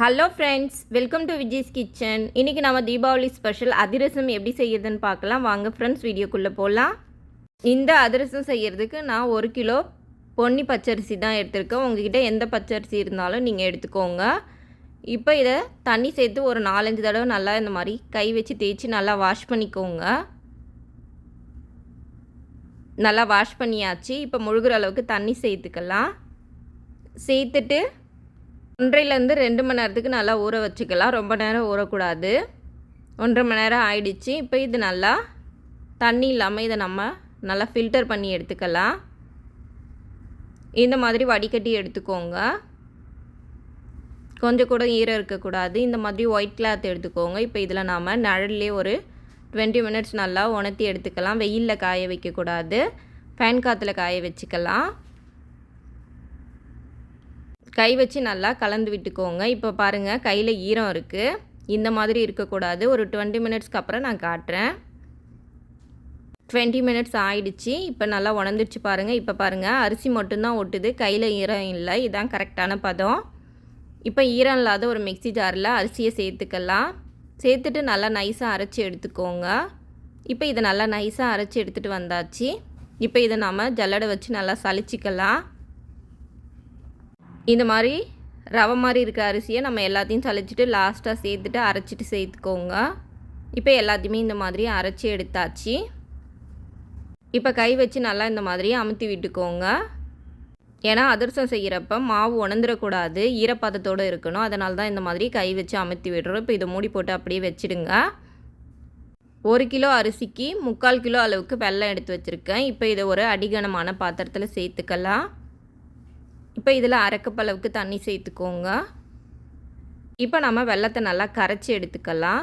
Hello friends welcome to Vijay's kitchen இன்றைக்கி நம்ம Deepavali special அதிரசம் எப்படி செய்யறதுன்னு பார்க்கலாம். வாங்க ஃப்ரெண்ட்ஸ் வீடியோக்குள்ளே போகலாம் இந்த அதிரசம் செய்கிறதுக்கு நான் ஒரு கிலோ பொன்னி பச்சரிசி தான் எடுத்திருக்கேன். உங்ககிட்ட எந்த பச்சரிசி இருந்தாலும் நீங்கள் எடுத்துக்கோங்க. இப்போ இதை தண்ணி சேர்த்து ஒரு நாலஞ்சு தடவை நல்லா இந்த மாதிரி கை வச்சு தேய்ச்சி நல்லா வாஷ் பண்ணிக்கோங்க. நல்லா வாஷ் பண்ணியாச்சு. இப்போ முழுகிற அளவுக்கு தண்ணி சேர்த்துக்கலாம். சேர்த்துட்டு ஒன்றையிலேருந்து ரெண்டு மணி நேரத்துக்கு நல்லா ஊற வச்சுக்கலாம். ரொம்ப நேரம் ஊறக்கூடாது. ஒன்றரை மணி நேரம் ஆயிடுச்சு. இப்போ இது நல்லா தண்ணி இல்லாமல் இதை நம்ம நல்லா ஃபில்டர் பண்ணி எடுத்துக்கலாம். இந்த மாதிரி வடிகட்டி எடுத்துக்கோங்க. கொஞ்சம் கூட ஈரம் இருக்கக்கூடாது. இந்த மாதிரி ஒயிட் கிளாத் எடுத்துக்கோங்க. இப்போ இதில் நாம் நிழல்லே ஒரு டுவெண்ட்டி மினிட்ஸ் நல்லா உணர்த்தி எடுத்துக்கலாம். வெயிலில் காய வைக்கக்கூடாது. ஃபேன் காற்றுல காய வச்சுக்கலாம். கை வச்சு நல்லா கலந்து விட்டுக்கோங்க. இப்போ பாருங்கள் கையில் ஈரம் இருக்குது இந்த மாதிரி இருக்கக்கூடாது. ஒரு டுவெண்ட்டி மினிட்ஸ்க்கு அப்புறம் நான் காட்டுறேன். டுவெண்ட்டி மினிட்ஸ் ஆயிடுச்சு. இப்போ நல்லா உணர்ந்துருச்சு பாருங்கள் இப்போ பாருங்கள் அரிசி மட்டும்தான் ஒட்டுது. கையில் ஈரம் இல்லை. இதுதான் கரெக்டான பதம். இப்போ ஈரம் இல்லாத ஒரு மிக்சி ஜாரில் அரிசியை சேர்த்துக்கலாம். சேர்த்துட்டு நல்லா நைஸாக அரைச்சி எடுத்துக்கோங்க. இப்போ இதை நல்லா நைஸாக அரைச்சி எடுத்துகிட்டு வந்தாச்சு. இப்போ இதை நாம் ஜல்லடை வச்சு நல்லா சளிச்சிக்கலாம். இந்த மாதிரி ரவை மாதிரி இருக்க அரிசியை நம்ம எல்லாத்தையும் சளிச்சிட்டு லாஸ்ட்டாக சேர்த்துட்டு அரைச்சிட்டு சேர்த்துக்கோங்க. இப்போ எல்லாத்தையுமே இந்த மாதிரி அரைச்சி எடுத்தாச்சு. இப்போ கை வச்சு நல்லா இந்த மாதிரி அமுத்தி விட்டுக்கோங்க. ஏன்னா அதிரசம் செய்கிறப்ப மாவு உணர்ந்துடக்கூடாது ஈரப்பதத்தோடு இருக்கணும். அதனால தான் இந்த மாதிரி கை வச்சு அமுத்தி விடுறோம். இப்போ இதை மூடி போட்டு அப்படியே வச்சுடுங்க. ஒரு கிலோ அரிசிக்கு முக்கால் கிலோ அளவுக்கு வெல்லம் எடுத்து வச்சுருக்கேன். இப்போ இதை ஒரு அடிகனமான பாத்திரத்தில் சேர்த்துக்கலாம். இப்போ இதில் அரைக்கப்பளவுக்கு தண்ணி சேர்த்துக்கோங்க. இப்போ நம்ம வெள்ளத்தை நல்லா கரைச்சி எடுத்துக்கலாம்.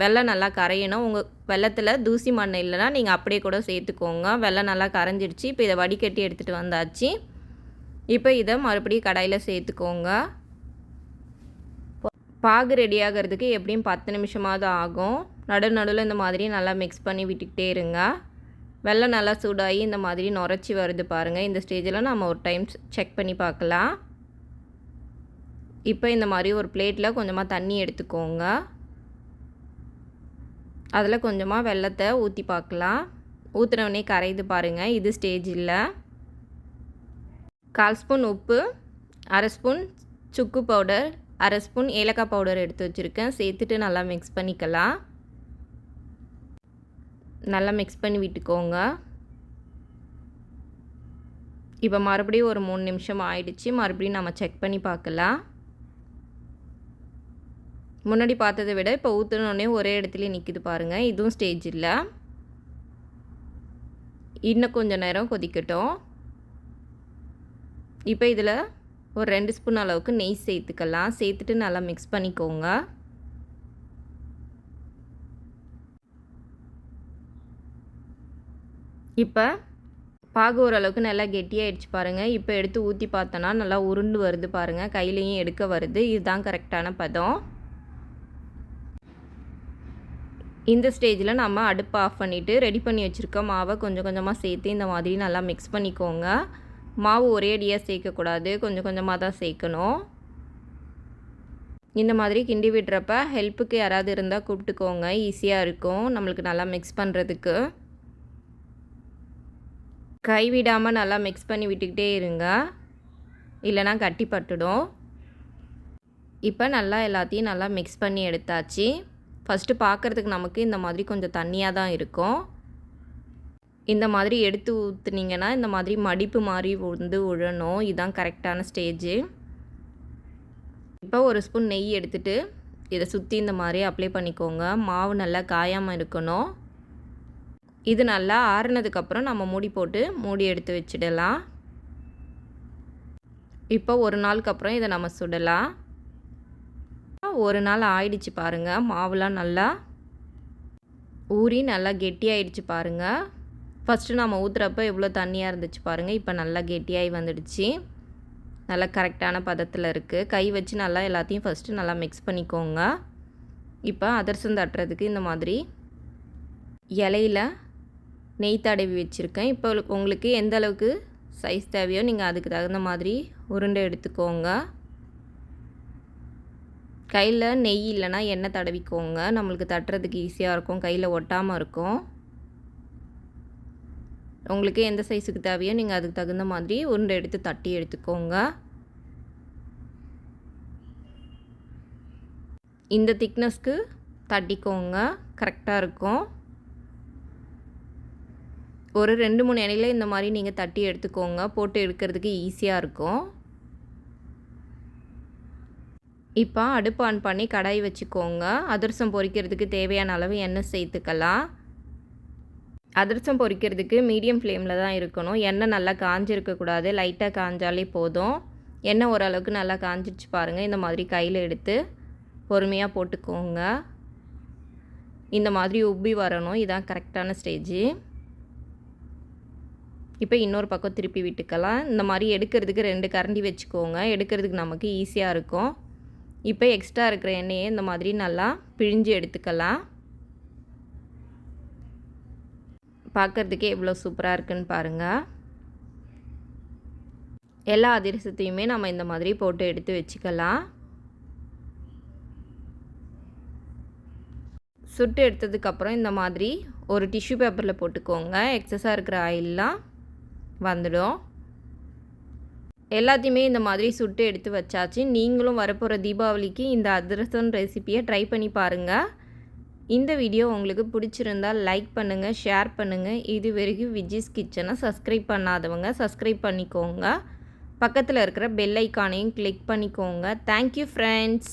வெள்ளம் நல்லா கரையணும். உங்கள் வெள்ளத்தில் தூசி மண் இல்லைன்னா நீங்கள் அப்படியே கூட சேர்த்துக்கோங்க. வெள்ளம் நல்லா கரைஞ்சிடுச்சு இப்போ இதை வடிகட்டி எடுத்துகிட்டு வந்தாச்சு. இப்போ இதை மறுபடியும் கடாயில் சேர்த்துக்கோங்க. பாகு ரெடி ஆகிறதுக்கு எப்படியும் பத்து நிமிஷமாவது ஆகும். நடு நடுவில் இந்த மாதிரி நல்லா மிக்ஸ் பண்ணி விட்டுக்கிட்டே இருங்க. வெள்ளம் நல்லா சூடாகி இந்த மாதிரி நுரைச்சி வருது பாருங்கள் இந்த ஸ்டேஜில் நம்ம ஒரு டைம் செக் பண்ணி பார்க்கலாம். இப்போ இந்த மாதிரி ஒரு பிளேட்டில் கொஞ்சமாக தண்ணி எடுத்துக்கோங்க. அதில் கொஞ்சமாக வெள்ளத்தை ஊற்றி பார்க்கலாம். ஊற்றுனவுடனே கரையுது பாருங்கள் இது ஸ்டேஜ் இல்லை கால் ஸ்பூன் உப்பு அரை ஸ்பூன் சுக்கு பவுடர் அரை ஸ்பூன் ஏலக்காய் பவுடர் எடுத்து வச்சுருக்கேன். சேர்த்துட்டு நல்லா மிக்ஸ் பண்ணிக்கலாம். நல்லா மிக்ஸ் பண்ணி விட்டுக்கோங்க. இப்போ மறுபடியும் ஒரு மூணு நிமிஷம் ஆயிடுச்சு. மறுபடியும் நம்ம செக் பண்ணி பார்க்கலாம். முன்னாடி பார்த்ததை விட இப்போ ஊற்றுனோடனே ஒரே இடத்துல நிற்கிது பாருங்கள் இதுவும் ஸ்டேஜ் இல்லை. இன்னும் கொஞ்சம் நேரம் கொதிக்கட்டும். இப்போ இதில் ஒரு ரெண்டு ஸ்பூன் அளவுக்கு நெய் சேர்த்துக்கலாம். சேர்த்துட்டு நல்லா மிக்ஸ் பண்ணிக்கோங்க. இப்போ பாகு ஓரளவுக்கு நல்லா கெட்டியாகிடுச்சு பாருங்கள் இப்போ எடுத்து ஊற்றி பார்த்தோன்னா நல்லா உருண்டு வருது பாருங்கள் கையிலையும் எடுக்க வருது. இதுதான் கரெக்டான பதம். இந்த ஸ்டேஜில் நம்ம அடுப்பு ஆஃப் பண்ணிவிட்டு ரெடி பண்ணி வச்சுருக்க மாவை கொஞ்சம் கொஞ்சமாக சேர்த்து இந்த மாதிரி நல்லா மிக்ஸ் பண்ணிக்கோங்க. மாவு ஒரே அடியாக சேர்க்கக்கூடாது கொஞ்சம் கொஞ்சமாக தான் சேர்க்கணும். இந்த மாதிரி கிண்டி விடுறப்ப ஹெல்ப்புக்கு யாராவது இருந்தால் கூப்பிட்டுக்கோங்க. ஈஸியாக இருக்கும். நம்மளுக்கு நல்லா மிக்ஸ் பண்ணுறதுக்கு கைவிடாமல் நல்லா மிக்ஸ் பண்ணி விட்டுக்கிட்டே இருங்க. இல்லைனா கட்டி பட்டுடும். இப்போ நல்லா எல்லாத்தையும் நல்லா மிக்ஸ் பண்ணி எடுத்தாச்சு. ஃபஸ்ட்டு பார்க்குறதுக்கு நமக்கு இந்த மாதிரி கொஞ்சம் தண்ணியாக தான் இருக்கும். இந்த மாதிரி எடுத்து ஊற்றுனீங்கன்னா இந்த மாதிரி மடிப்பு மாதிரி வந்து உழணும். இதுதான் கரெக்டான ஸ்டேஜு இப்போ ஒரு ஸ்பூன் நெய் எடுத்துகிட்டு இதை சுற்றி இந்த மாதிரி அப்ளை பண்ணிக்கோங்க. மாவு நல்லா காயாமல் இருக்கணும். இது நல்லா ஆறுனதுக்கப்புறம் நம்ம மூடி போட்டு மூடி எடுத்து வச்சிடலாம். இப்போ ஒரு நாளுக்கு அப்புறம் இதை நம்ம சுடலாம். ஒரு நாள் ஆயிடுச்சு பாருங்கள் மாவுலாம் நல்லா ஊறி நல்லா கெட்டியாயிடுச்சு பாருங்கள் ஃபஸ்ட்டு நம்ம ஊற்றுறப்ப எவ்வளோ தண்ணியாக இருந்துச்சு பாருங்கள் இப்போ நல்லா கெட்டியாகி வந்துடுச்சு. நல்லா கரெக்டான பதத்தில் இருக்குது கை வச்சு நல்லா எல்லாத்தையும் ஃபஸ்ட்டு நல்லா மிக்ஸ் பண்ணிக்கோங்க. இப்போ அதிரசம் தட்டுறதுக்கு இந்த மாதிரி இலையில் நெய் தடவி வச்சுருக்கேன். இப்போ உங்களுக்கு எந்த அளவுக்கு சைஸ் தேவையோ நீங்கள் அதுக்கு தகுந்த மாதிரி உருண்டை எடுத்துக்கோங்க. கையில் நெய் இல்லைன்னா எண்ணெய் தடவிக்கோங்க. நம்மளுக்கு தட்டுறதுக்கு ஈஸியாக இருக்கும். கையில் ஒட்டாமல் இருக்கும். உங்களுக்கு எந்த சைஸுக்கு தேவையோ நீங்கள் அதுக்கு தகுந்த மாதிரி உருண்டை எடுத்து தட்டி எடுத்துக்கோங்க. இந்த திக்னஸ்க்கு தட்டிக்கோங்க. கரெக்டாக இருக்கும். ஒரு ரெண்டு மூணு இலையில இந்த மாதிரி நீங்கள் தட்டி எடுத்துக்கோங்க. போட்டு எடுக்கிறதுக்கு ஈஸியாக இருக்கும். இப்போ அடுப்பு ஆன் பண்ணி கடாய் வச்சுக்கோங்க. அதிரசம் பொரிக்கிறதுக்கு தேவையான அளவு எண்ணெய் சேர்த்துக்கலாம். அதிரசம் பொரிக்கிறதுக்கு மீடியம் ஃப்ளேமில் தான் இருக்கணும். எண்ணெய் நல்லா காஞ்சிருக்கக்கூடாது லைட்டாக காஞ்சாலே போதும். எண்ணெய் ஓரளவுக்கு நல்லா காஞ்சிடுச்சு பாருங்கள் இந்த மாதிரி கையில் எடுத்து பொறுமையாக போட்டுக்கோங்க. இந்த மாதிரி உப்பி வரணும். இதான் கரெக்டான ஸ்டேஜு இப்போ இன்னொரு பக்கம் திருப்பி விட்டுக்கலாம். இந்த மாதிரி எடுக்கிறதுக்கு ரெண்டு கரண்டி வச்சுக்கோங்க. எடுக்கிறதுக்கு நமக்கு ஈஸியாக இருக்கும். இப்போ எக்ஸ்ட்ரா இருக்கிற எண்ணெயை இந்த மாதிரி நல்லா பிழிஞ்சு எடுத்துக்கலாம். பார்க்குறதுக்கே எவ்வளோ சூப்பராக இருக்குன்னு பாருங்கள் எல்லா அதிரசத்தையுமே நம்ம இந்த மாதிரி போட்டு எடுத்து வச்சுக்கலாம். சுட்டு எடுத்ததுக்கப்புறம் இந்த மாதிரி ஒரு டிஷ்யூ பேப்பரில் போட்டுக்கோங்க. எக்ஸஸாக இருக்கிற ஆயிலெலாம் வந்துடும். எல்லாத்தையுமே இந்த மாதிரி சுட்டு எடுத்து வச்சாச்சு. நீங்களும் வரப்போகிற தீபாவளிக்கு இந்த அதிரசம் ரெசிப்பியை ட்ரை பண்ணி பாருங்கள் இந்த வீடியோ உங்களுக்கு பிடிச்சிருந்தால் லைக் பண்ணுங்கள் ஷேர் பண்ணுங்கள் இது வரைக்கும் விஜிஸ் கிச்சனை சப்ஸ்கிரைப் பண்ணாதவங்க சப்ஸ்கிரைப் பண்ணிக்கோங்க. பக்கத்தில் இருக்கிற பெல் ஐக்கானையும் கிளிக் பண்ணிக்கோங்க. Thank you friends